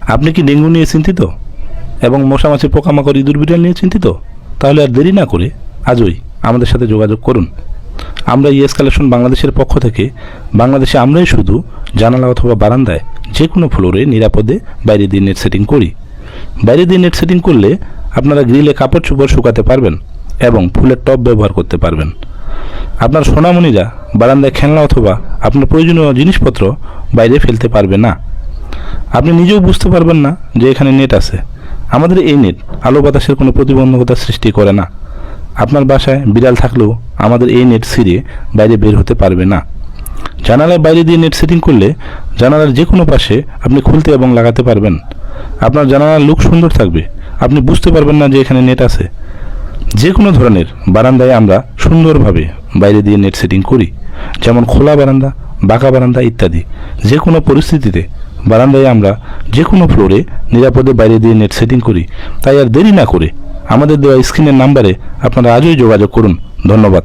আপনি কি ডেঙ্গু নিয়ে চিন্তিত? এবং মশামাছি পোকামাকড় ইঁদুর বিড়াল নিয়ে চিন্তিত? তাহলে আর দেরি না করে আজই আমাদের সাথে যোগাযোগ করুন। আমরা ইএস কালেকশন বাংলাদেশের পক্ষ থেকে, বাংলাদেশে আমরাই শুধু জানালা অথবা বারান্দায় যে কোনো ফ্লোরে নিরাপদে বাইরে দিয়ে নেট সেটিং করি। বাইরে দিয়ে নেট সেটিং করলে আপনারা গ্রিলে কাপড় চোপড় শুকাতে পারবেন এবং ফুলের টব ব্যবহার করতে পারবেন। আপনার সোনামণিরা বারান্দায় খেলনা অথবা আপনার প্রয়োজনীয় জিনিসপত্র বাইরে ফেলতে পারবে না। আপনি নিজেও বুঝতে পারবেন না যে এখানে নেট আছে। আমাদের এই নেট আলো বাতাসের কোনো প্রতিবন্ধকতা সৃষ্টি করে না। আপনার বাসায় বিড়াল থাকলেও আমাদের এই নেট ছিঁড়ে বাইরে বের হতে পারবে না। জানালার বাইরে দিয়ে নেট সেটিং করলে জানালার যে কোনো পাশে আপনি খুলতে এবং লাগাতে পারবেন। আপনার জানালার লুক সুন্দর থাকবে। আপনি বুঝতে পারবেন না যে এখানে নেট আছে। যে কোনো ধরনের বারান্দায় আমরা সুন্দরভাবে বাইরে দিয়ে নেট সেটিং করি। যেমন খোলা বারান্দা, বাঁকা বারান্দা ইত্যাদি। যে কোনো পরিস্থিতিতে বারান্দায় আমরা যে কোনো ফ্লোরে নিরাপদে বাইরে দিয়ে নেট সেটিং করি। তাই আর দেরি না করে আমাদের দেওয়া স্ক্রিনের নাম্বারে আপনারা আজই যোগাযোগ করুন। ধন্যবাদ।